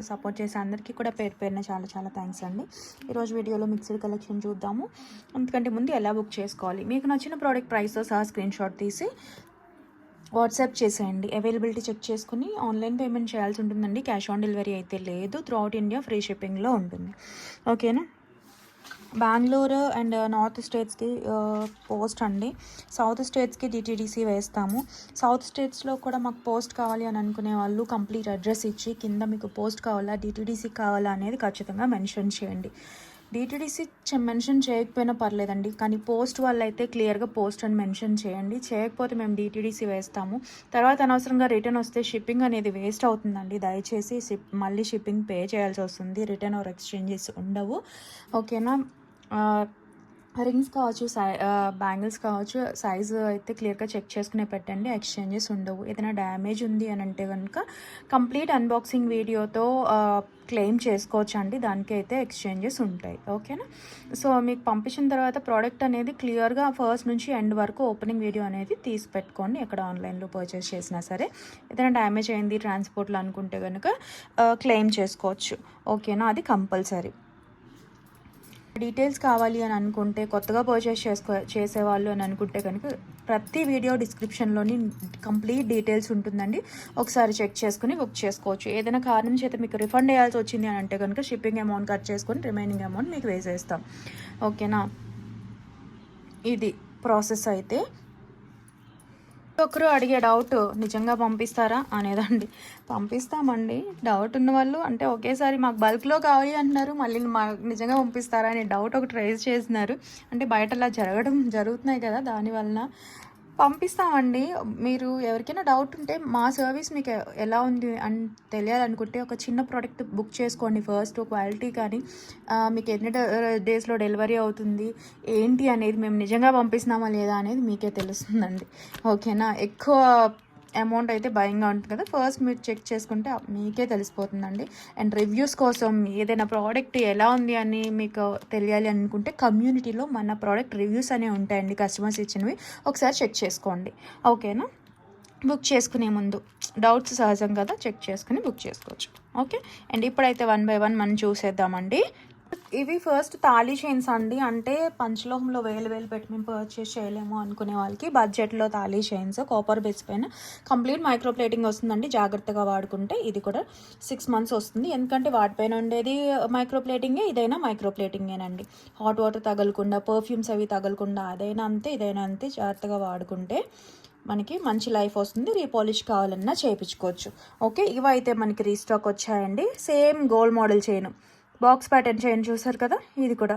Support చేసే అందరికీ కూడా పేరు పేరున చాలా చాలా థ్యాంక్స్ అండి. ఈరోజు వీడియోలో మిక్స్డ్ కలెక్షన్ చూద్దాము. ఎందుకంటే ముందు ఎలా బుక్ చేసుకోవాలి? మీకు నచ్చిన ప్రోడక్ట్ ప్రైస్తో సహా స్క్రీన్ షాట్ తీసి వాట్సాప్ చేసేయండి. అవైలబిలిటీ చెక్ చేసుకుని ఆన్లైన్ పేమెంట్ చేయాల్సి ఉంటుందండి. క్యాష్ ఆన్ డెలివరీ అయితే లేదు. త్రూఅవుట్ ఇండియా ఫ్రీ షిప్పింగ్లో ఉంటుంది. ఓకేనా బెంగళూరు అండ్ నార్త్ స్టేట్స్కి పోస్ట్ అండి. సౌత్ స్టేట్స్కి డిటీడీసీ వేస్తాము. సౌత్ స్టేట్స్లో కూడా మాకు పోస్ట్ కావాలి అని అనుకునే వాళ్ళు కంప్లీట్ అడ్రస్ ఇచ్చి కింద మీకు పోస్ట్ కావాలా డిటీడీసీ కావాలా అనేది ఖచ్చితంగా మెన్షన్ చేయండి. డిటీడీసీ మెన్షన్ చేయకపోయినా పర్లేదండి. కానీ పోస్ట్ వల్ల అయితే క్లియర్గా పోస్ట్ అని మెన్షన్ చేయండి. చేయకపోతే మేము డిటీడీసీ వేస్తాము. తర్వాత అనవసరంగా రిటర్న్ వస్తే షిప్పింగ్ అనేది వేస్ట్ అవుతుందండి. దయచేసి షిప్ మళ్ళీ షిప్పింగ్ పే చేయాల్సి వస్తుంది. రిటర్న్ ఆర్ ఎక్స్చేంజెస్ ఉండవు. ఓకేనా? రింగ్స్ కావచ్చు సై బ్యాంగిల్స్ కావచ్చు సైజు అయితే క్లియర్గా చెక్ చేసుకునే పెట్టండి. ఎక్స్చేంజెస్ ఉండవు. ఏదైనా డ్యామేజ్ ఉంది అని అంటే కనుక కంప్లీట్ అన్బాక్సింగ్ వీడియోతో క్లెయిమ్ చేసుకోవచ్చు అండి. దానికి అయితే ఎక్స్చేంజెస్ ఉంటాయి. ఓకేనా? సో మీకు పంపించిన తర్వాత ప్రోడక్ట్ అనేది క్లియర్గా ఫస్ట్ నుంచి ఎండ్ వరకు ఓపెనింగ్ వీడియో అనేది తీసి పెట్టుకోండి. ఎక్కడ ఆన్లైన్లో పర్చేస్ చేసినా సరే. ఏదైనా డ్యామేజ్ అయింది ట్రాన్స్పోర్ట్లో అనుకుంటే కనుక క్లెయిమ్ చేసుకోవచ్చు. ఓకేనా? అది కంపల్సరీ. డీటెయిల్స్ కావాలి అని అనుకుంటే కొత్తగా పర్చేస్ చేసుకో చేసేవాళ్ళు అని అనుకుంటే కనుక ప్రతి వీడియో డిస్క్రిప్షన్లోని కంప్లీట్ డీటెయిల్స్ ఉంటుందండి. ఒకసారి చెక్ చేసుకుని బుక్ చేసుకోవచ్చు. ఏదైనా కారణం చేత మీకు రిఫండ్ చేయాల్సి వచ్చింది అని అంటే కనుక షిప్పింగ్ అమౌంట్ కట్ చేసుకొని రిమైనింగ్ అమౌంట్ మీకు వేసేస్తాం. ఓకేనా ఇది ప్రాసెస్ అయితే. ఒకరు అడిగే డౌట్ నిజంగా పంపిస్తారా అనేదండి. పంపిస్తామండి. డౌట్ ఉన్న వాళ్ళు అంటే ఒకేసారి మాకు బల్క్లో కావాలి అంటున్నారు మళ్ళీ మా నిజంగా పంపిస్తారా అనే డౌట్ ఒకటి రైజ్ చేస్తున్నారు అంటే బయట అలా జరగడం జరుగుతున్నాయి కదా దానివలన పంపిస్తామండి. మీరు ఎవరికైనా డౌట్ ఉంటే మా సర్వీస్ మీకు ఎలా ఉంది అని తెలియాలనుకుంటే ఒక చిన్న ప్రోడక్ట్ బుక్ చేసుకోండి. ఫస్ట్ క్వాలిటీ కానీ మీకు ఎన్ని డేస్లో డెలివరీ అవుతుంది ఏంటి అనేది మేము నిజంగా పంపిస్తున్నామా లేదా అనేది మీకే తెలుస్తుందండి. ఓకేనా? ఎక్కువ అమౌంట్ అయితే భయంగా ఉంటుంది కదా. ఫస్ట్ మీరు చెక్ చేసుకుంటే మీకే తెలిసిపోతుందండి. అండ్ రివ్యూస్ కోసం ఏదైనా ప్రోడక్ట్ ఎలా ఉంది అని మీకు తెలియాలి అనుకుంటే కమ్యూనిటీలో మన ప్రోడక్ట్ రివ్యూస్ అనేవి ఉంటాయండి కస్టమర్స్ ఇచ్చినవి. ఒకసారి చెక్ చేసుకోండి. ఓకేనా? బుక్ చేసుకునే ముందు డౌట్స్ సహజం కదా. చెక్ చేసుకుని బుక్ చేసుకోవచ్చు. ఓకే? అండ్ ఇప్పుడైతే వన్ బై వన్ మనం చూసేద్దామండి. ఇవి ఫస్ట్ తాళీ చైన్స్ అండి. అంటే పంచలోహంలో వేలు వేలు పెట్టి మేము పర్చేస్ చేయలేము అనుకునే వాళ్ళకి బడ్జెట్లో తాళీ చైన్స్ కాపర్ బేస్ పైన కంప్లీట్ మైక్రో ప్లేటింగ్ వస్తుందండి. జాగ్రత్తగా వాడుకుంటే ఇది కూడా సిక్స్ మంత్స్ వస్తుంది. ఎందుకంటే వాటిపైన ఉండేది మైక్రో ప్లేటింగే ఇదైనా మైక్రో ప్లేటింగేనండి హాట్ వాటర్ తగలకుండా పర్ఫ్యూమ్స్ అవి తగలకుండా అదైనా అంతే ఇదైనా అంతే జాగ్రత్తగా వాడుకుంటే మనకి మంచి లైఫ్ వస్తుంది. రీపాలిష్ కావాలన్నా చేయించుకోవచ్చు ఓకే ఇవైతే మనకి రీస్టాక్ వచ్చాయండి. Same gold model chain box pattern చేయండి చూసారు కదా? ఇది కూడా.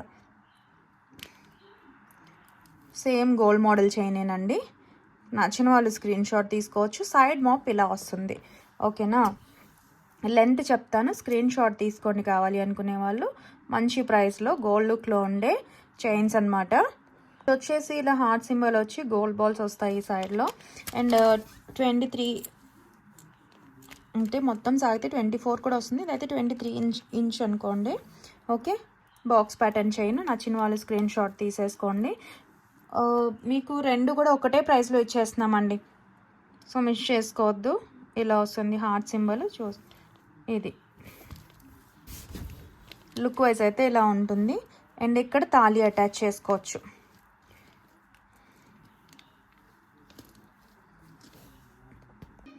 సేమ్ గోల్డ్ మోడల్ చైనేనండి నచ్చిన వాళ్ళు స్క్రీన్ షాట్ తీసుకోవచ్చు. సైడ్ మాప్ ఇలా వస్తుంది. ఓకేనా? లెంత్ చెప్తాను. స్క్రీన్ షాట్ తీసుకోండి కావాలి అనుకునే వాళ్ళు. మంచి ప్రైస్లో గోల్డ్ లుక్లో ఉండే చైన్స్ అనమాట వచ్చేసి ఇలా హార్ట్ సింబల్ వచ్చి గోల్డ్ బాల్స్ వస్తాయి ఈ సైడ్లో అండ్ ట్వంటీ త్రీ అంటే మొత్తం సాగితే ట్వంటీ ఫోర్ కూడా వస్తుంది. ఇదైతే ట్వంటీ త్రీ ఇంచ్ ఇంచ్ అనుకోండి. ఓకే? బాక్స్ ప్యాటర్న్ చైన్ నచ్చిన వాళ్ళు స్క్రీన్ షాట్ తీసేసుకోండి. మీకు రెండు కూడా ఒకటే ప్రైస్లో ఇచ్చేస్తున్నామండి. సో మిస్ చేసుకోవద్దు. ఇలా వస్తుంది హార్ట్ సింబల్ చూ ఇది. లుక్ వైజ్ అయితే ఇలా ఉంటుంది. అండ్ ఇక్కడ తాళి అటాచ్ చేసుకోవచ్చు.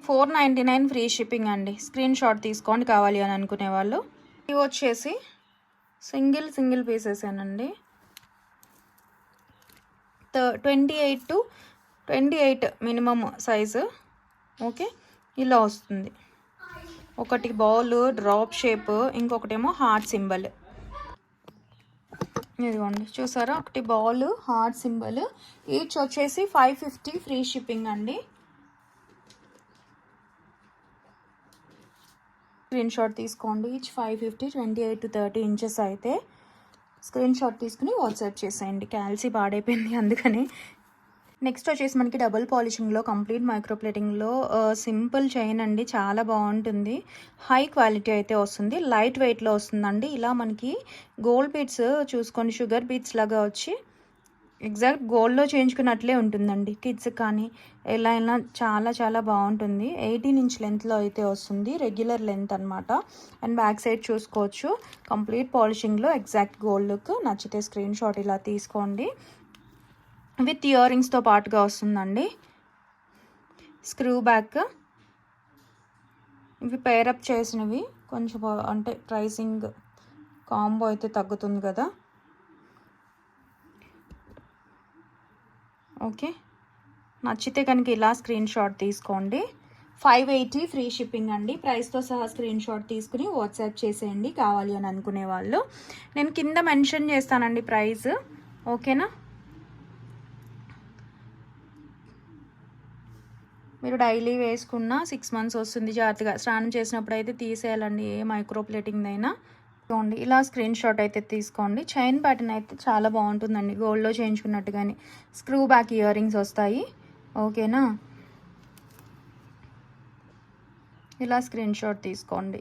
Four ninety nine free shipping అండి. స్క్రీన్ షాట్ తీసుకోండి కావాలి అని అనుకునే వాళ్ళు. ఇవి వచ్చేసి single single పీసెసేనండి twenty eight to twenty eight minimum size. Okay? ఇలా వస్తుంది. ఒకటి బౌల్ డ్రాప్ షేప్ ఇంకొకటేమో హార్ట్ సింబల్. ఇదిగోండి చూసారా? ఒకటి బౌల్ హార్ట్ సింబల్. ఈచ్ వచ్చేసి ఫైవ్ ఫిఫ్టీ ఫ్రీ షిప్పింగ్ అండి. స్క్రీన్ షాట్ తీసుకోండి. Each five fifty twenty eight to thirty inches అయితే స్క్రీన్ షాట్ తీసుకుని వాట్సాప్ చేసేయండి. క్యాల్సీ పాడైపోయింది అందుకని. నెక్స్ట్ వచ్చేసి మనకి డబుల్ పాలిషింగ్లో కంప్లీట్ మైక్రోప్లేటింగ్లో సింపుల్ చైన్ అండి. చాలా బాగుంటుంది. హై క్వాలిటీ అయితే వస్తుంది. లైట్ వెయిట్లో వస్తుందండి. ఇలా మనకి గోల్డ్ బీట్స్ చూసుకోండి. షుగర్ బీట్స్ లాగా వచ్చి ఎగ్జాక్ట్ గోల్డ్లో చేయించుకున్నట్లే ఉంటుందండి. కిడ్స్ కానీ ఎలా అయినా చాలా చాలా బాగుంటుంది. ఎయిటీన్ ఇంచ్ లెంత్లో అయితే వస్తుంది. రెగ్యులర్ లెంత్ అనమాట అండ్ బ్యాక్ సైడ్ చూసుకోవచ్చు. కంప్లీట్ పాలిషింగ్లో ఎగ్జాక్ట్ గోల్డ్ లుక్. నచ్చితే స్క్రీన్ షాట్ ఇలా తీసుకోండి. విత్ ఇయర్ రింగ్స్తో పాటుగా వస్తుందండి. Screw back. ఇవి పేరప్ చేసినవి. కొంచెం అంటే ప్రైసింగ్ కాంబో అయితే తగ్గుతుంది కదా. ఓకే. నచ్చితే కనుక ఇలా స్క్రీన్ షాట్ తీసుకోండి. ఫైవ్ ఎయిటీ ఫ్రీ షిప్పింగ్ అండి. ప్రైస్తో సహా స్క్రీన్ షాట్ తీసుకుని వాట్సాప్ చేసేయండి. కావాలి అని అనుకునే వాళ్ళు. నేను కింద మెన్షన్ చేస్తానండి ప్రైస్. ఓకేనా? మీరు డైలీ వేసుకున్న సిక్స్ మంత్స్ వస్తుంది జాగ్రత్తగా. స్నానం చేసినప్పుడు అయితే తీసేయాలండి. ఏ మైక్రో ప్లేటింగ్ అయినా. చూడండి ఇలా స్క్రీన్ షాట్ అయితే తీసుకోండి. చైన్ ప్యాటర్న్ అయితే చాలా బాగుంటుందండి. గోల్డ్లో చేయించుకున్నట్టు కానీ స్క్రూ బ్యాక్ ఇయర్ రింగ్స్ వస్తాయి ఓకేనా ఇలా స్క్రీన్ షాట్ తీసుకోండి.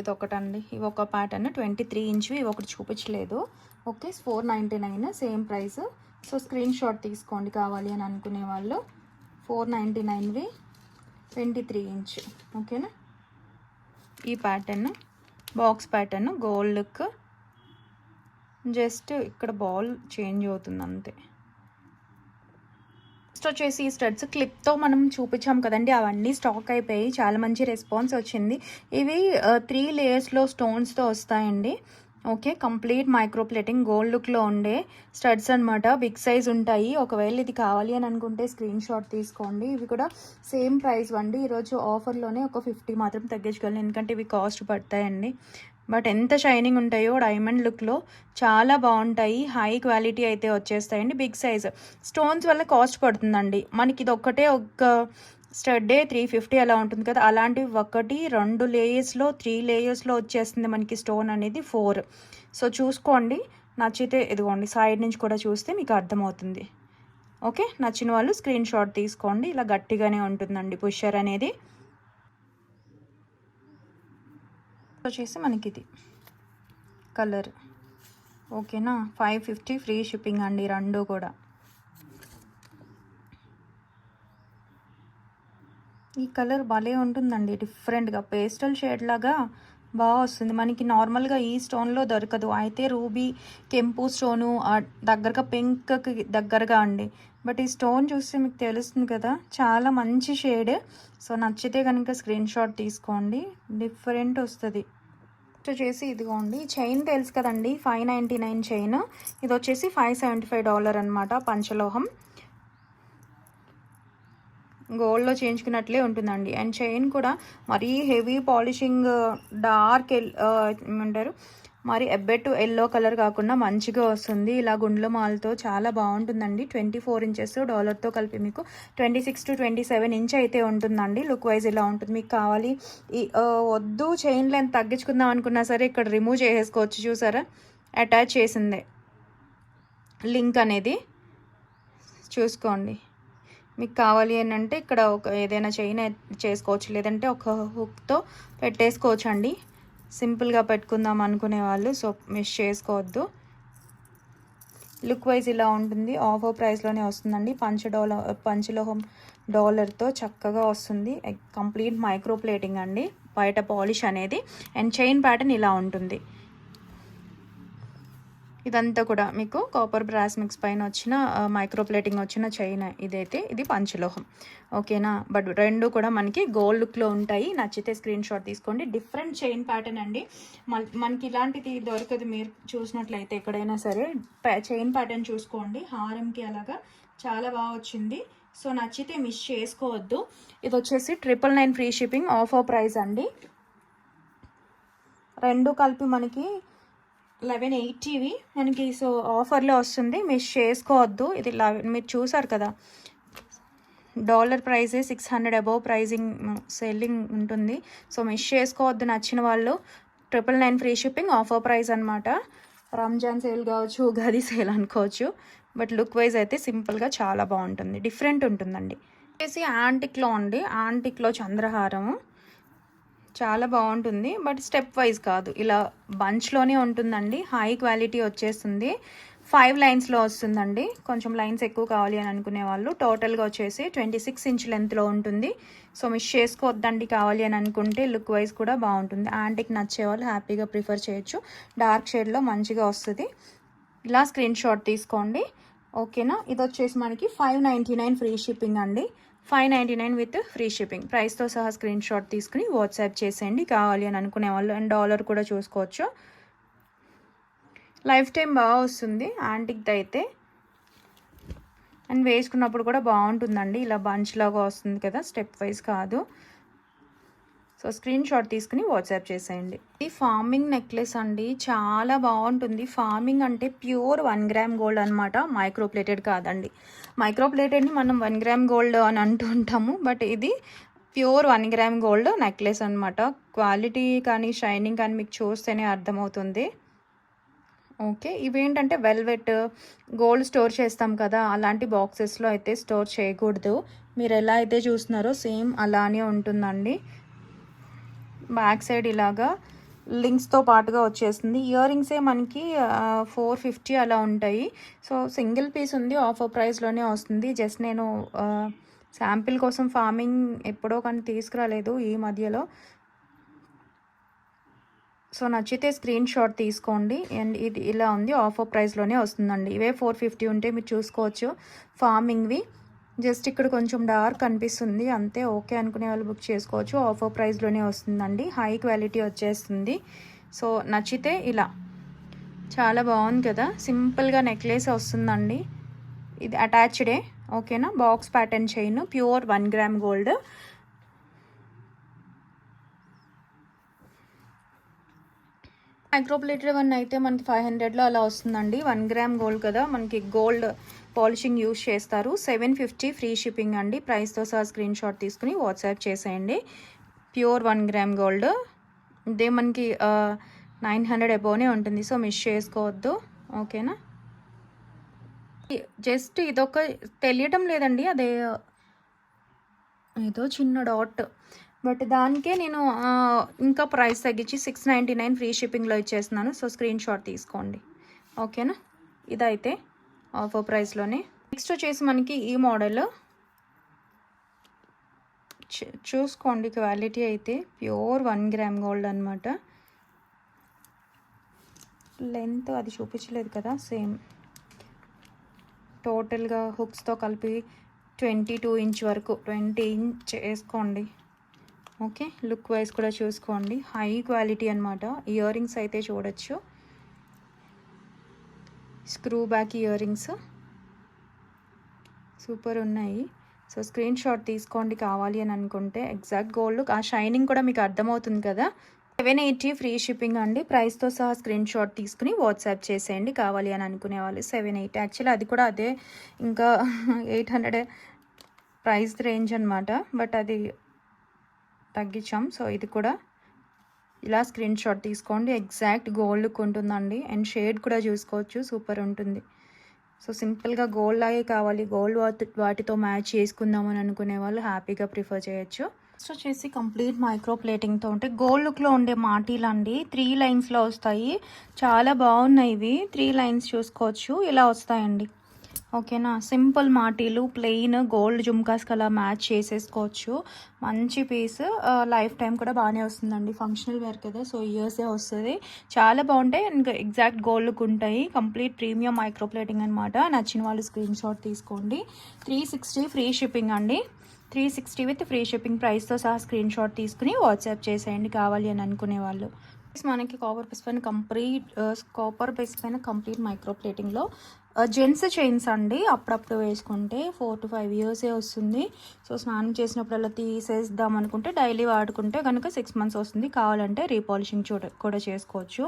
ఇది ఒకటండి ఇవి ఒక ప్యాటర్న్ ట్వంటీ త్రీ ఇంచ్వి ఇవి ఒకటి చూపించలేదు. Okay four ninety nine same price so screenshot తీసుకోండి కావాలి అని అనుకునే వాళ్ళు. ఫోర్ నైంటీ నైన్వి ట్వంటీ త్రీ ఇంచ్ ఓకేనా ఈ pattern box pattern gold look just ఇక్కడ బాల్ చేంజ్ అవుతుంది అంతే. నెక్స్ట్ వచ్చేసి ఈ స్టడ్స్ క్లిప్తో మనం చూపించాం కదండి అవన్నీ స్టాక్ అయిపోయి చాలా మంచి రెస్పాన్స్ వచ్చింది. ఇవి త్రీ లేయర్స్లో స్టోన్స్తో వస్తాయండి. ఓకే కంప్లీట్ మైక్రోప్లేటింగ్ గోల్డ్ లుక్లో ఉండే స్టడ్స్ అనమాట బిగ్ సైజ్ ఉంటాయి. ఒకవేళ ఇది కావాలి అని అనుకుంటే స్క్రీన్ షాట్ తీసుకోండి. ఇవి కూడా సేమ్ ప్రైస్ అండి. ఈరోజు ఆఫర్లోనే ఒక ఫిఫ్టీ మాత్రం తగ్గించగలను ఎందుకంటే ఇవి కాస్ట్ పడతాయండి. బట్ ఎంత షైనింగ్ ఉంటాయో డైమండ్ లుక్లో చాలా బాగుంటాయి. హై క్వాలిటీ అయితే వచ్చేస్తాయండి బిగ్ సైజ్. స్టోన్స్ వల్ల కాస్ట్ పడుతుందండి. మనకి ఇది ఒక్కటే ఒక స్టడ్డే త్రీ ఫిఫ్టీ అలా ఉంటుంది కదా అలాంటివి ఒకటి రెండు లేయర్స్లో త్రీ లేయర్స్లో వచ్చేస్తుంది మనకి స్టోన్ అనేది ఫోర్. సో చూసుకోండి నచ్చితే ఇదిగోండి సైడ్ నుంచి కూడా చూస్తే మీకు అర్థమవుతుంది. ఓకే నచ్చిన వాళ్ళు స్క్రీన్ షాట్ తీసుకోండి ఇలా గట్టిగానే ఉంటుందండి పుషర్ అనేది. వచ్చేసి మనకి ఇది కలర్. ఓకేనా? ఫైవ్ ఫిఫ్టీ ఫ్రీ షిప్పింగ్ అండి రెండు కూడా. ఈ కలర్ భలే ఉంటుందండి. డిఫరెంట్గా పేస్టల్ షేడ్ లాగా బాగా వస్తుంది. మనకి నార్మల్గా ఈ స్టోన్లో దొరకదు. అయితే రూబీ కెంపు స్టోను దగ్గరగా పింక్కి దగ్గరగా అండి. బట్ ఈ స్టోన్ చూస్తే మీకు తెలుస్తుంది కదా చాలా మంచి షేడ్. సో నచ్చితే కనుక స్క్రీన్ షాట్ తీసుకోండి. డిఫరెంట్ వస్తుంది. వచ్చేసి ఇదిగోండి. చైన్ తెలుసు కదండి ఫైవ్ నైంటీ నైన్ చైన్. ఇది వచ్చేసి ఫైవ్ సెవెంటీ ఫైవ్ డాలర్ అనమాట పంచలోహం. గోల్డ్లో చేయించుకున్నట్లే ఉంటుందండి. అండ్ చైన్ కూడా మరీ హెవీ పాలిషింగ్ డార్క్ ఎల్ ఏమంటారు? మరి ఎబ్బెట్ ఎల్లో కలర్ కాకుండా మంచిగా వస్తుంది. ఇలా గుండ్ల మాల్తో చాలా బాగుంటుందండి. ట్వంటీ ఫోర్ ఇంచెస్ డాలర్తో కలిపి మీకు twenty six to twenty seven inch అయితే ఉంటుందండి. లుక్ వైజ్ ఇలా ఉంటుంది. మీకు కావాలి ఈ వద్దు చైన్ లెంత్ తగ్గించుకుందాం అనుకున్నా సరే ఇక్కడ రిమూవ్ చేసేసుకోవచ్చు చూసారా? అటాచ్ చేసిందే. లింక్ అనేది చూసుకోండి. మీకు కావాలి అని అంటే ఇక్కడ ఒక ఏదైనా చైన్ చేసుకోవచ్చు. లేదంటే ఒక హుక్తో పెట్టేసుకోవచ్చు అండి సింపుల్గా పెట్టుకుందాం అనుకునే వాళ్ళు సో మిస్ చేసుకోవద్దు. లుక్ వైజ్ ఇలా ఉంటుంది. ఆఫర్ ప్రైస్లోనే వస్తుందండి. పంచ డాలర్ పంచలోహం డాలర్తో చక్కగా వస్తుంది. కంప్లీట్ మైక్రో ప్లేటింగ్ అండి. బయట పాలిష్ అనేది. అండ్ చైన్ ప్యాటర్న్ ఇలా ఉంటుంది. ఇదంతా కూడా మీకు కాపర్ బ్రాస్ మిక్స్ పైన వచ్చిన మైక్రోప్లేటింగ్ వచ్చిన చైన్ ఇదైతే ఇది పంచలోహం. ఓకేనా? బట్ రెండు కూడా మనకి గోల్డ్ లుక్లో ఉంటాయి. నచ్చితే స్క్రీన్ షాట్ తీసుకోండి. డిఫరెంట్ చైన్ ప్యాటర్న్ అండి. మనకి ఇలాంటిది దొరకదు. మీరు చూసినట్లయితే ఎక్కడైనా సరే చైన్ ప్యాటర్న్ చూసుకోండి. హారంకి అలాగా చాలా బాగా వచ్చింది. సో నచ్చితే మిస్ చేసుకోవద్దు. ఇది వచ్చేసి triple nine free shipping offer price అండి. రెండు కలిపి మనకి లెవెన్ ఎయిటీవి. మనకి సో ఆఫర్లో వస్తుంది. మిస్ చేసుకోవద్దు. ఇది లెవెన్ మీరు చూసారు కదా. Dollar ప్రైజే six hundred above pricing selling ఉంటుంది. సో మిస్ చేసుకోవద్దు నచ్చిన వాళ్ళు. Triple nine free shipping offer price అనమాట రంజాన్ సేల్ కావచ్చు ఉగాది సేల్ అనుకోవచ్చు. బట్ లుక్ వైజ్ అయితే సింపుల్గా చాలా బాగుంటుంది. డిఫరెంట్ ఉంటుందండి. వచ్చేసి యాంటిక్లో అండి. యాంటిక్లో చంద్రహారము. చాలా బాగుంటుంది బట్ స్టెప్ వైజ్ కాదు. ఇలా బంచ్లోనే ఉంటుందండి. హై క్వాలిటీ వచ్చేస్తుంది. ఫైవ్ లైన్స్లో వస్తుందండి. కొంచెం లైన్స్ ఎక్కువ కావాలి అని అనుకునే వాళ్ళు టోటల్గా వచ్చేసి ట్వంటీ సిక్స్ ఇంచ్ లెంత్లో ఉంటుంది. సో మిస్ చేసుకోవద్దండి కావాలి అని అనుకుంటే లుక్ వైజ్ కూడా బాగుంటుంది. ఆంటీకి నచ్చే వాళ్ళు హ్యాపీగా ప్రిఫర్ చేయొచ్చు. డార్క్ షేడ్లో మంచిగా వస్తుంది. ఇలా స్క్రీన్ షాట్ తీసుకోండి. ఓకేనా? ఇది వచ్చేసి మనకి five ninety nine free shipping అండి. Five ninety nine with free shipping. ప్రైస్తో సహా స్క్రీన్ షాట్ తీసుకుని వాట్సాప్ చేసేయండి. కావాలి అని అనుకునే వాళ్ళు అండ్ డాలర్ కూడా చూసుకోవచ్చు. లైఫ్ టైం బాగా వస్తుంది. యాంటిక్ది అయితే. అండ్ వేసుకున్నప్పుడు కూడా బాగుంటుందండి. ఇలా బంచ్ లాగా వస్తుంది కదా. స్టెప్ వైజ్ కాదు. సో స్క్రీన్ షాట్ తీసుకుని వాట్సాప్ చేసేయండి. ఇది ఫార్మింగ్ నెక్లెస్ అండి చాలా బాగుంటుంది. ఫార్మింగ్ అంటే ప్యూర్ వన్ గ్రామ్ గోల్డ్ అనమాట మైక్రోప్లేటెడ్ కాదండి. మైక్రోప్లేటెడ్ని మనం వన్ గ్రామ్ గోల్డ్ అని అంటూ ఉంటాము బట్ ఇది pure one gram gold necklace అనమాట క్వాలిటీ కానీ షైనింగ్ కానీ మీకు చూస్తేనే అర్థమవుతుంది. ఓకే ఇవేంటంటే వెల్వెట్ గోల్డ్ స్టోర్ చేస్తాం కదా అలాంటి బాక్సెస్లో అయితే స్టోర్ చేయకూడదు. మీరు ఎలా అయితే చూస్తున్నారో సేమ్ అలానే ఉంటుందండి. బ్యాక్ సైడ్ ఇలాగా లింక్స్తో పాటుగా వచ్చేస్తుంది. ఇయర్ రింగ్సే మనకి ఫోర్ ఫిఫ్టీ అలా ఉంటాయి. సో సింగిల్ పీస్ ఉంది ఆఫర్ ప్రైస్లోనే వస్తుంది. జస్ట్ నేను శాంపిల్ కోసం ఫార్మింగ్ ఎప్పుడో కానీ తీసుకురాలేదు ఈ మధ్యలో. సో నచ్చితే స్క్రీన్ షాట్ తీసుకోండి. అండ్ ఇది ఇలా ఉంది ఆఫర్ ప్రైస్లోనే వస్తుందండి. ఇవే ఫోర్ ఫిఫ్టీ ఉంటే మీరు చూసుకోవచ్చు. ఫార్మింగ్వి. జస్ట్ ఇక్కడ కొంచెం డార్క్ అనిపిస్తుంది. అంతే ఓకే అనుకునే వాళ్ళు బుక్ చేసుకోవచ్చు. ఆఫర్ ప్రైస్లోనే వస్తుందండి. హై క్వాలిటీ వచ్చేస్తుంది. సో నచ్చితే ఇలా. చాలా బాగుంది కదా. సింపుల్గా నెక్లెస్ వస్తుందండి. ఇది అటాచ్డే ఓకేనా? Box pattern chain pure one gram gold. Micro plated one అయితే మనకి ఫైవ్ హండ్రెడ్లో అలా వస్తుందండి. వన్ గ్రామ్ గోల్డ్ కదా మనకి గోల్డ్ పాలిషింగ్ యూస్ చేస్తారు. సెవెన్ ఫిఫ్టీ ఫ్రీ షిప్పింగ్ అండి. ప్రైస్తో సహా స్క్రీన్ షాట్ తీసుకుని వాట్సాప్ చేసేయండి. ప్యూర్ వన్ గ్రామ్ గోల్డ్ ఇదే మనకి నైన్ హండ్రెడ్ అబోనే ఉంటుంది. సో మిస్ చేసుకోవద్దు. ఓకేనా జస్ట్ ఇదొక తెలియటం లేదండి. అదే ఏదో చిన్న డాట్ బట్ దానికే నేను ఇంకా ప్రైస్ తగ్గించి సిక్స్ నైంటీ నైన్ ఫ్రీ షిప్పింగ్లో ఇచ్చేస్తున్నాను. సో స్క్రీన్ షాట్ తీసుకోండి. ఓకేనా? ఇదైతే ఆఫర్ ప్రైస్లోనే. నెక్స్ట్ వచ్చేసి మనకి ఈ మోడల్. చూసుకోండి క్వాలిటీ అయితే ప్యూర్ వన్ గ్రామ్ గోల్డ్ అనమాట లెంత్ అది చూపించలేదు కదా సేమ్. టోటల్గా హుక్స్తో కలిపి ట్వంటీ టూ ఇంచ్ వరకు ట్వంటీ ఇంచ్ వేసుకోండి ఓకే లుక్ వైజ్ కూడా చూసుకోండి. హై క్వాలిటీ అనమాట ఇయర్ రింగ్స్ అయితే చూడొచ్చు. Screw back ear rings super ఉన్నాయి. సో స్క్రీన్ షాట్ తీసుకోండి కావాలి అని అనుకుంటే. ఎగ్జాక్ట్ గోల్డ్ ఆ షైనింగ్ కూడా మీకు అర్థమవుతుంది కదా. సెవెన్ ఎయిటీ ఫ్రీ షిప్పింగ్ అండి. ప్రైస్తో సహా స్క్రీన్ షాట్ తీసుకుని వాట్సాప్ చేసేయండి. కావాలి అని అనుకునే వాళ్ళు సెవెన్ ఎయిట్ యాక్చువల్లీ అది కూడా అదే. ఇంకా ఎయిట్ హండ్రెడ్ ప్రైస్ రేంజ్ అనమాట బట్ అది తగ్గించాం. సో ఇది కూడా ఇలా స్క్రీన్ షాట్ తీసుకోండి. ఎగ్జాక్ట్ గోల్డ్ ఉంటుందండి. అండ్ షేడ్ కూడా చూసుకోవచ్చు. సూపర్ ఉంటుంది. సో సింపుల్గా గోల్డ్ లాగే కావాలి. గోల్డ్ వాటితో మ్యాచ్ చేసుకుందామని అనుకునే వాళ్ళు హ్యాపీగా ప్రిఫర్ చేయొచ్చు. నెక్స్ట్ వచ్చేసి కంప్లీట్ మైక్రో ప్లేటింగ్తో ఉంటే గోల్డ్ లుక్లో ఉండే మాటీలు అండి. త్రీ లైన్స్లో వస్తాయి. చాలా బాగున్నాయి ఇవి. త్రీ లైన్స్ చూసుకోవచ్చు. ఇలా వస్తాయండి. ఓకేనా? సింపుల్ మాటీలు ప్లెయిన్ గోల్డ్ జుమ్కాస్కి అలా మ్యాచ్ చేసేసుకోవచ్చు. మంచి పీస్. లైఫ్ టైం కూడా బాగానే వస్తుందండి. ఫంక్షనల్ వేర్ కదా సో ఇయర్సే వస్తుంది. చాలా బాగుంటాయి. ఇంకా ఎగ్జాక్ట్ గోల్డ్కి ఉంటాయి. కంప్లీట్ ప్రీమియం మైక్రోప్లేటింగ్ అనమాట నచ్చిన వాళ్ళు స్క్రీన్ షాట్ తీసుకోండి. త్రీ సిక్స్టీ ఫ్రీ షిప్పింగ్ అండి. Three sixty with free shipping ప్రైస్తో సహా స్క్రీన్ షాట్ తీసుకుని వాట్సాప్ చేసేయండి కావాలి అని అనుకునే వాళ్ళు. మనకి కాపర్ బేస్ పైన కంప్లీట్ కాపర్ బేస్ పైన కంప్లీట్ మైక్రో ప్లేటింగ్లో జెంట్స్ చైన్స్ అండి. అప్పుడప్పుడు వేసుకుంటే ఫోర్ టు ఫైవ్ ఇయర్సే వస్తుంది. సో స్నానం చేసినప్పుడు అలా తీసేద్దాం అనుకుంటే డైలీ వాడుకుంటే కనుక సిక్స్ మంత్స్ వస్తుంది. కావాలంటే రీపాలిషింగ్ చూడ కూడా చేసుకోవచ్చు.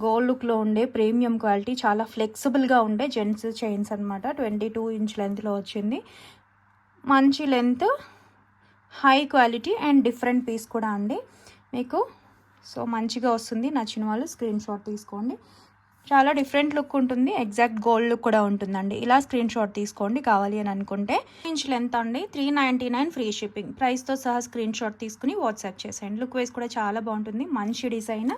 గోల్డ్ లుక్లో ఉండే ప్రీమియం క్వాలిటీ చాలా ఫ్లెక్సిబుల్గా ఉండే జెంట్స్ చైన్స్ అనమాట ట్వంటీ టూ ఇంచ్ లెంత్లో వచ్చింది. మంచి length high quality and different piece కూడా అండి. మీకు సో మంచిగా వస్తుంది. నచ్చిన వాళ్ళు స్క్రీన్ షాట్ తీసుకోండి. చాలా డిఫరెంట్ లుక్ ఉంటుంది. ఎగ్జాక్ట్ గోల్డ్ లుక్ కూడా ఉంటుందండి. ఇలా స్క్రీన్ షాట్ తీసుకోండి కావాలి అని అనుకుంటే. ఇంచ్ లెంత్ అండి. Three ninety nine free shipping ప్రైస్తో సహా స్క్రీన్ షాట్ తీసుకుని వాట్సాప్ చేసేయండి. లుక్ వైజ్ కూడా చాలా బాగుంటుంది. మంచి డిజైన్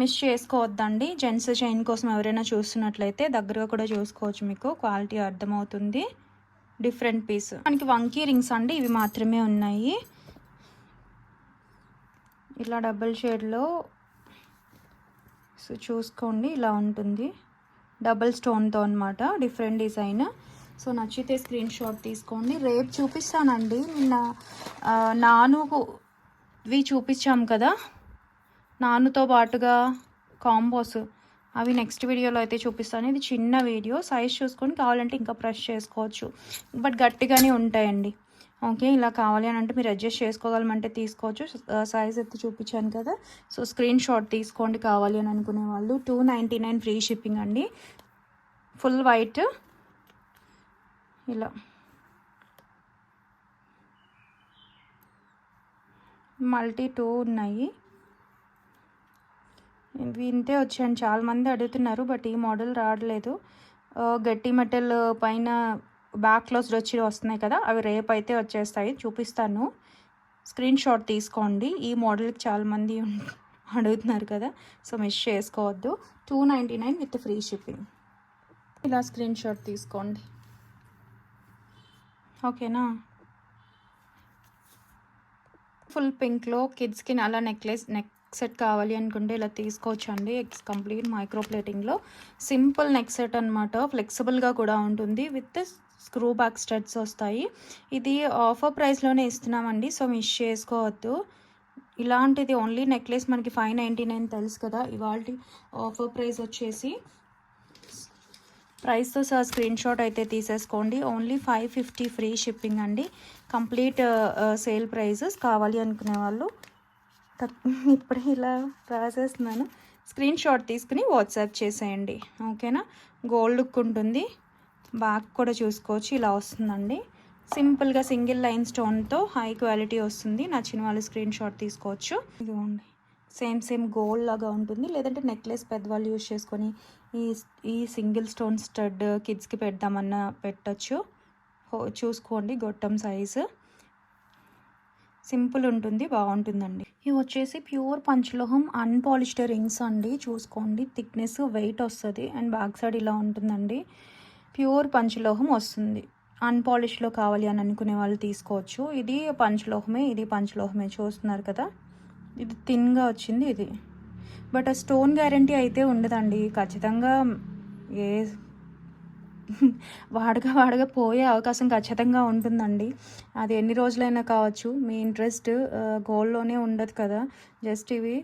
మిస్ చేసుకోవద్దండి. జెంట్స్ చైన్ కోసం ఎవరైనా చూస్తున్నట్లయితే దగ్గరగా కూడా చూసుకోవచ్చు మీకు. క్వాలిటీ అర్థమవుతుంది. డిఫరెంట్ పీస్ మనకి వంకీ రింగ్స్ అండి. ఇవి మాత్రమే ఉన్నాయి. ఇలా డబుల్ షేడ్లో సో చూసుకోండి ఇలా ఉంటుంది. డబుల్ స్టోన్తో అనమాట డిఫరెంట్ డిజైన్ సో నచ్చితే స్క్రీన్ షాట్ తీసుకోండి. రేపు చూపిస్తానండి. నిన్న నానువి చూపించాం కదా. నానుతో పాటుగా కాంబోస్ అవి నెక్స్ట్ వీడియోలో అయితే చూపిస్తాను. ఇది చిన్న వీడియో. సైజ్ చూసుకొని కావాలంటే ఇంకా ప్రెస్ చేసుకోవచ్చు. బట్ గట్టిగానే ఉంటాయండి. ఓకే ఇలా కావాలి అని అంటే మీరు అడ్జస్ట్ చేసుకోగలమంటే తీసుకోవచ్చు. సైజ్ అయితే చూపించాను కదా. సో స్క్రీన్ షాట్ తీసుకోండి కావాలి అని అనుకునే వాళ్ళు. Two ninety nine free shipping అండి. ఫుల్ వైట్ ఇలా. మల్టీ టూ ఉన్నాయి. వింతే వచ్చాను చాలామంది అడుగుతున్నారు బట్ ఈ మోడల్ రావట్లేదు. గట్టి మెటల్ పైన బ్యాక్ క్లోజ్డ్ వచ్చి వస్తున్నాయి కదా అవి రేపు అయితే వచ్చేస్తాయి. చూపిస్తాను. స్క్రీన్ షాట్ తీసుకోండి. ఈ మోడల్కి చాలామంది అడుగుతున్నారు కదా సో మిస్ చేసుకోవద్దు. Two ninety nine with free shipping ఇలా స్క్రీన్ షాట్ తీసుకోండి. ఓకేనా ఫుల్ పింక్లో కిడ్స్కి అలా నెక్లెస్ నెక్ సెట్ కావాలి అనుకుంటే ఇలా తీసుకోవచ్చండి. ఎగ్స్ కంప్లీట్ మైక్రో ప్లేటింగ్లో సింపుల్ నెక్ సెట్ అనమాట ఫ్లెక్సిబుల్గా కూడా ఉంటుంది. విత్ స్క్రూ బ్యాక్ స్టడ్స్ వస్తాయి. ఇది ఆఫర్ ప్రైస్లోనే ఇస్తున్నామండి సో మిస్ చేసుకోవద్దు. ఇలాంటిది ఓన్లీ నెక్లెస్ మనకి ఫైవ్ నైంటీ నైన్ తెలుసు కదా ఇవాళ ఆఫర్ ప్రైస్ వచ్చేసి ప్రైస్తో సార్ స్క్రీన్ షాట్ అయితే తీసేసుకోండి. Only five fifty free shipping అండి. కంప్లీట్ సేల్ ప్రైజెస్ కావాలి అనుకునే వాళ్ళు. ఇప్పుడే ఇలా రాసేస్తున్నాను. స్క్రీన్ షాట్ తీసుకుని వాట్సాప్ చేసేయండి. ఓకేనా? గోల్డ్ ఉంటుంది. బ్యాక్ కూడా చూసుకోవచ్చు. ఇలా వస్తుందండి. సింపుల్గా సింగిల్ లైన్ స్టోన్తో హై క్వాలిటీ వస్తుంది. నచ్చిన వాళ్ళు స్క్రీన్ షాట్ తీసుకోవచ్చు. ఇదిగోండి. సేమ్ సేమ్ గోల్డ్ లాగా ఉంటుంది. లేదంటే నెక్లెస్ పెద్దవాళ్ళు యూజ్ చేసుకొని ఈ ఈ సింగిల్ స్టోన్ స్టడ్ కిడ్స్కి పెడదామన్నా పెట్టచ్చు. చూసుకోండి గొట్టం సైజు సింపుల్ ఉంటుంది బాగుంటుందండి. ఇవి వచ్చేసి ప్యూర్ పంచలోహం అన్పాలిష్డ్ రింగ్స్ అండి. చూసుకోండి. థిక్నెస్ వెయిట్ వస్తుంది. అండ్ బ్యాక్ సైడ్ ఇలా ఉంటుందండి. ప్యూర్ పంచలోహం వస్తుంది. అన్పాలిష్లో కావాలి అని అనుకునే వాళ్ళు తీసుకోవచ్చు. ఇది పంచలోహమే ఇది పంచలోహమే చూస్తున్నారు కదా. ఇది థిన్గా వచ్చింది ఇది. బట్ ఆ స్టోన్ గ్యారంటీ అయితే ఉండదండి. ఖచ్చితంగా ఏ వాడగా వాడగా పోయే అవకాశం ఖచ్చితంగా ఉంటుందండి. అది ఎన్ని రోజులైనా కావచ్చు. మీ ఇంట్రెస్ట్ గోల్డ్లోనే ఉండదు కదా. జస్ట్ ఇవి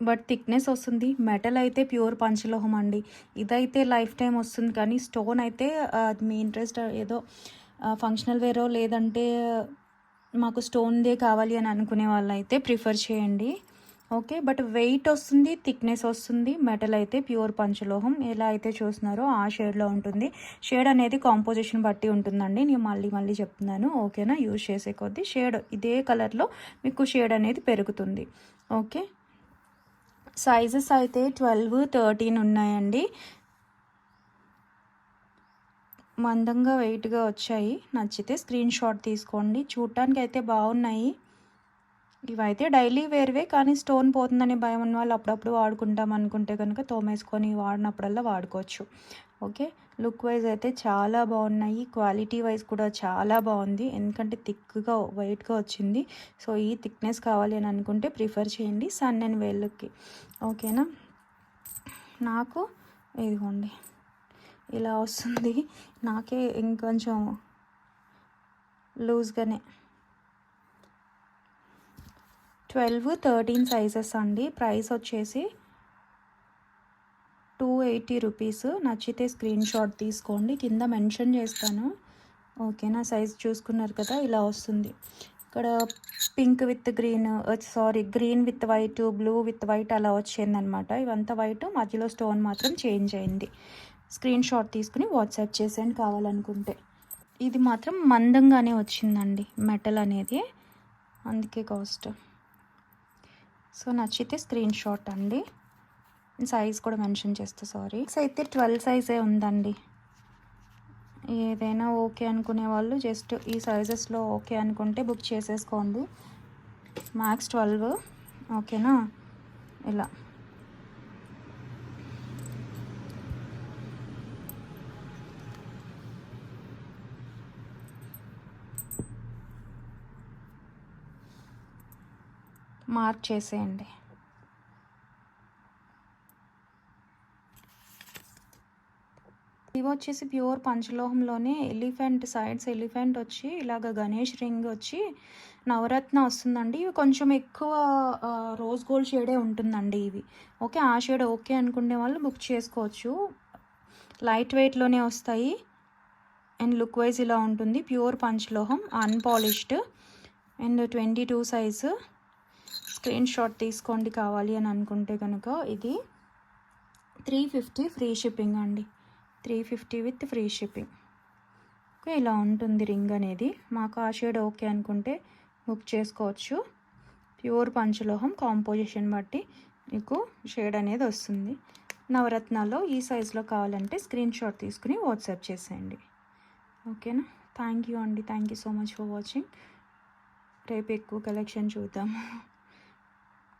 బట్ థిక్నెస్ వస్తుంది. మెటల్ అయితే ప్యూర్ పంచలోహం అండి. ఇదైతే లైఫ్ టైం వస్తుంది. కానీ స్టోన్ అయితే అది మీ ఇంట్రెస్ట్ ఏదో ఫంక్షనల్ వేరో లేదంటే మాకు స్టోన్దే కావాలి అని అనుకునే వాళ్ళైతే ప్రిఫర్ చేయండి. ఓకే? బట్ వెయిట్ వస్తుంది థిక్నెస్ వస్తుంది. మెటల్ అయితే ప్యూర్ పంచలోహం. ఎలా అయితే చూస్తున్నారో ఆ షేడ్లో ఉంటుంది. షేడ్ అనేది కాంపోజిషన్ బట్టి ఉంటుందండి. నేను మళ్ళీ మళ్ళీ చెప్తున్నాను. ఓకేనా? యూజ్ చేసే కొద్దీ షేడ్ ఇదే కలర్లో మీకు షేడ్ అనేది పెరుగుతుంది. ఓకే? సైజెస్ అయితే ట్వెల్వ్ థర్టీన్ ఉన్నాయండి. మందంగా వెయిట్గా వచ్చాయి. నచ్చితే స్క్రీన్ షాట్ తీసుకోండి. చూడటానికి అయితే బాగున్నాయి. ఇవైతే డైలీ వేర్వే కానీ స్టోన్ పోతుందని భయం ఉన్న వాళ్ళు అప్పుడప్పుడు వాడుకుంటాం అనుకుంటే కనుక తోమేసుకొని వాడినప్పుడల్లా వాడుకోవచ్చు. ఓకే లుక్ వైజ్ అయితే చాలా బాగున్నాయి. క్వాలిటీ వైజ్ కూడా చాలా బాగుంది. ఎందుకంటే థిక్గా వైట్గా వచ్చింది. సో ఈ థిక్నెస్ కావాలి అని అనుకుంటే ప్రిఫర్ చేయండి. సన్ అండ్ వేళ్ళకి ఓకేనా? నాకు ఇదిగోండి. ఇలా వస్తుంది. నాకే ఇంకొంచెం లూజ్గానే. ట్వెల్వ్ థర్టీన్ సైజెస్ అండి. ప్రైస్ వచ్చేసి టూ ఎయిటీ రూపీస్. నచ్చితే స్క్రీన్ షాట్ తీసుకోండి. కింద మెన్షన్ చేస్తాను. ఓకేనా? సైజ్ చూసుకున్నారు కదా? ఇలా వస్తుంది. ఇక్కడ pink with green sorry green with white blue with white అలా వచ్చిందనమాట ఇవంతా వైట్ మధ్యలో స్టోన్ మాత్రం చేంజ్ అయింది. స్క్రీన్ షాట్ తీసుకుని వాట్సాప్ చేసేయండి కావాలనుకుంటే. ఇది మాత్రం మందంగానే వచ్చిందండి మెటల్ అనేది. అందుకే కాస్ట్. సో నచ్చితే స్క్రీన్ షాట్ అండి. సైజ్ కూడా మెన్షన్ చేస్తా సారీ అయితే ట్వెల్వ్ సైజే ఉందండి. ఏదైనా ఓకే అనుకునే వాళ్ళు జస్ట్ ఈ సైజెస్లో ఓకే అనుకుంటే బుక్ చేసేసుకోండి. మ్యాక్స్ ట్వెల్వ్ ఓకేనా ఇలా. మార్క్ చేసేయండి. ఇవి వచ్చేసి ప్యూర్ పంచలోహంలోనే ఎలిఫెంట్ సైడ్స్ ఎలిఫెంట్ వచ్చి ఇలాగ గణేష్ రింగ్ వచ్చి నవరత్న వస్తుందండి. ఇవి కొంచెం ఎక్కువ రోజ్ గోల్డ్ షేడే ఉంటుందండి ఇవి. ఓకే ఆ షేడ్ ఓకే అనుకునే వాళ్ళు బుక్ చేసుకోవచ్చు. లైట్ వెయిట్లోనే వస్తాయి. అండ్ లుక్ వైజ్ ఇలా ఉంటుంది. Pure పంచలోహం unpolished. And twenty two size. Screen shot తీసుకోండి కావాలి అని అనుకుంటే కనుక ఇది త్రీ ఫిఫ్టీ ఫ్రీ షిప్పింగ్ అండి. Three fifty with free shipping. Okay ఇలా ఉంటుంది రింగ్ అనేది. మాకు ఆ షేడ్ ఓకే అనుకుంటే బుక్ చేసుకోవచ్చు. ప్యూర్ పంచలోహం కాంపోజిషన్ బట్టి మీకు షేడ్ అనేది వస్తుంది. నవరత్నాల్లో ఈ సైజులో కావాలంటే స్క్రీన్ షాట్ తీసుకుని వాట్సాప్ చేసేయండి. ఓకేనా? థ్యాంక్ యూ అండి. Thank you so much for watching. రేపు ఎక్కువ కలెక్షన్ చూద్దాము